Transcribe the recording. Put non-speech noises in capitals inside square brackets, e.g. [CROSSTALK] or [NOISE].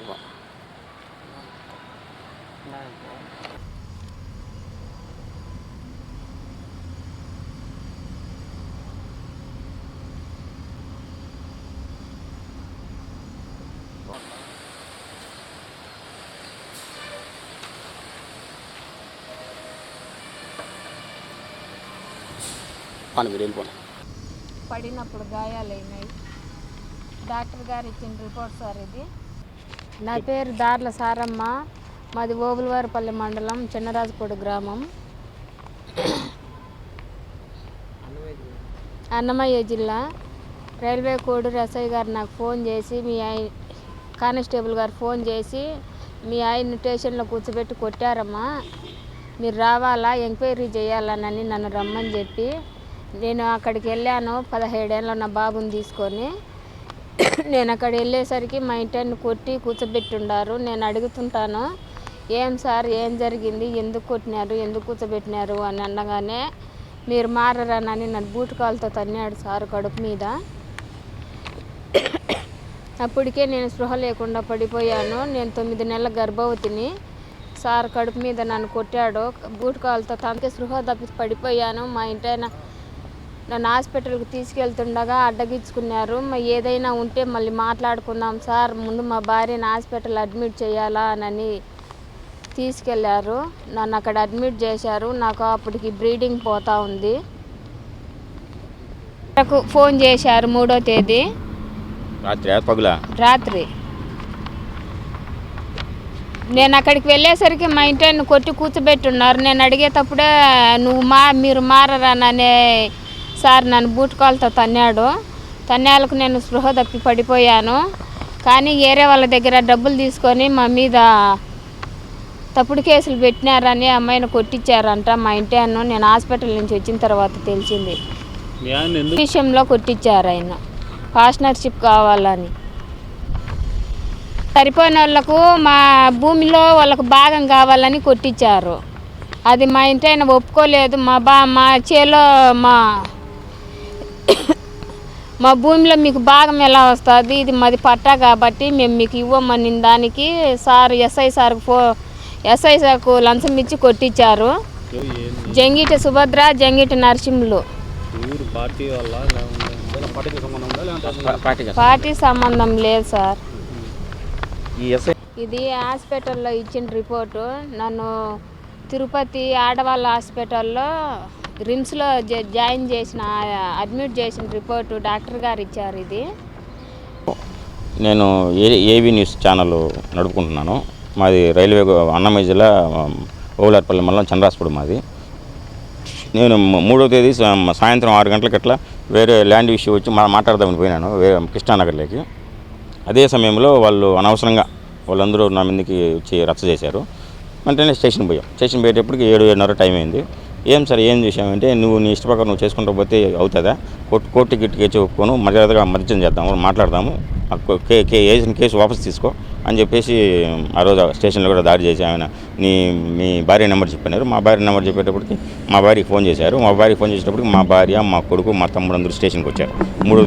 ఎక్కువ. పని మీరు పడినప్పుడు గాయాలైనాయి డాక్టర్ గారు ఇచ్చిన రిపోర్ట్ సార్ ఇది. నా పేరు దార్ల సారమ్మ. మాది ఓబులవారిపల్లి మండలం చిన్నరాజుపూడి గ్రామం. అన్నమయ్య జిల్లా. రైల్వే కోడూరు ఎస్ఐ గారు నాకు ఫోన్ చేసి మీ ఆయ కానిస్టేబుల్ గారు ఫోన్ చేసి మీ ఆయన్ని స్టేషన్లో కూర్చోబెట్టి కొట్టారమ్మా. మీరు రావాలా? ఎంక్వైరీ చేయాలనని నన్ను రమ్మని చెప్పి నేను అక్కడికి వెళ్ళాను. పదిహేడేళ్ళ నా బాబుని తీసుకొని నేను అక్కడ వెళ్ళేసరికి మా ఇంటిని కొట్టి కూర్చోబెట్టుండారు. నేను అడుగుతుంటాను ఏం సార్ ఏం జరిగింది? ఎందుకు కొట్టినారు? ఎందుకు కూర్చోబెట్టినారు? అని అనగానే మీరు మారరానని నన్ను బూటకాలతో తన్నాడు సార్ కడుపు మీద. అప్పటికే నేను స్పృహ లేకుండా పడిపోయాను. నేను తొమ్మిది నెలల గర్భవతిని. సార్ కడుపు మీద నన్ను కొట్టాడు. బూటకాలతో తనకే స్పృహ తప్పి పడిపోయాను. మా ఇంటైనా నన్ను హాస్పిటల్కి తీసుకెళ్తుండగా అడ్డగించుకున్నారు. ఏదైనా ఉంటే మళ్ళీ మాట్లాడుకుందాం సార్ ముందు మా భార్యని హాస్పిటల్ అడ్మిట్ చేయాలా అని తీసుకెళ్ళారు. నన్ను అక్కడ అడ్మిట్ చేశారు. నాకు అప్పటికి బ్రీడింగ్ పోతా ఉంది. నాకు ఫోన్ చేశారు మూడో తేదీ. రాత్రి పగులా? రాత్రి. నేను అక్కడికి వెళ్ళేసరికి మా ఇంటిని కొట్టి కూర్చోబెట్టున్నారు. నేను అడిగేటప్పుడే నువ్వు మా మీరు మారరాననే సార్ నన్ను బూట్ కాల్తో తన్నాడు. తన్నేలకు నేను స్పృహ తప్పి పడిపోయాను. కానీ ఏరే వాళ్ళ దగ్గర డబ్బులు తీసుకొని మా మీద తప్పుడు కేసులు పెట్టినారని అమ్మాయిని కొట్టించారంట. మా ఇంటి అన్ను నేను హాస్పిటల్ నుంచి వచ్చిన తర్వాత తెలిసింది. విషయంలో కొట్టించారు ఆయన. పార్ట్నర్షిప్ కావాలని. సరిపోయిన వాళ్ళకు మా భూమిలో వాళ్ళకు భాగం కావాలని కొట్టించారు. అది మా ఇంటి ఆయన ఒప్పుకోలేదు. మా బా మా చేలో మా [COUGHS] మా భూమిలో మీకు భాగం ఎలా వస్తుంది? ఇది మాది పట్టా కాబట్టి మేము మీకు ఇవ్వమని దానికి సార్ ఎస్ఐ సార్కు ఫో ఎస్ఐ సార్కు లంచం ఇచ్చి కొట్టించారు జంగిటి సుభద్ర జంగిటి నరసింహులు. పార్టీ సంబంధం లేదు సార్. ఇది హాస్పిటల్లో ఇచ్చిన రిపోర్టు. నన్ను తిరుపతి ఆడవాళ్ళ హాస్పిటల్లో రిమ్స్లో జాయిన్ చేసిన అడ్మిట్ చేసిన రిపోర్టు డాక్టర్ గారు ఇచ్చారు ఇది. నేను ఏ ఏవి న్యూస్ ఛానల్ నడుపుకుంటున్నాను. మాది రైల్వే అన్నమయ్య జిల్లా ఓవులార్పల్లి మండలం చంద్రాస్పూడి మాది. నేను మూడో తేదీ సాయంత్రం ఆరు గంటలకి అట్లా వేరే ల్యాండ్ ఇష్యూ వచ్చి మా మాట్లాడదామని పోయినాను వేరే కృష్ణానగర్లోకి. అదే సమయంలో వాళ్ళు అనవసరంగా వాళ్ళందరూ నా మీదకి వచ్చి రచ్చ చేశారు. వెంటనే స్టేషన్ పోయాం. స్టేషన్ పోయేటప్పటికి ఏడు ఏడున్నర టైం అయింది. ఏం సార్ ఏం చేసామంటే నువ్వు నీ ఇష్టప్రకారం నువ్వు చేసుకుంటూ పోతే అవుతుందా? కోర్టు కోర్టు గిట్టు చెప్పుకోను మర్యాదగా మధ్యం చేద్దాము మాట్లాడదాము కే కే వేసిన కేసు వాపస్ తీసుకో అని చెప్పేసి ఆ రోజు స్టేషన్లో కూడా దాడి చేసి ఆయన నీ మీ భార్య నెంబర్ చెప్పినారు. మా భార్య నెంబర్ చెప్పేటప్పటికి మా భార్యకి ఫోన్ చేశారు. మా భార్యకి ఫోన్ చేసేటప్పటికి మా భార్య మా కొడుకు మా తమ్ముడు అందరూ స్టేషన్కి వచ్చారు. మూడు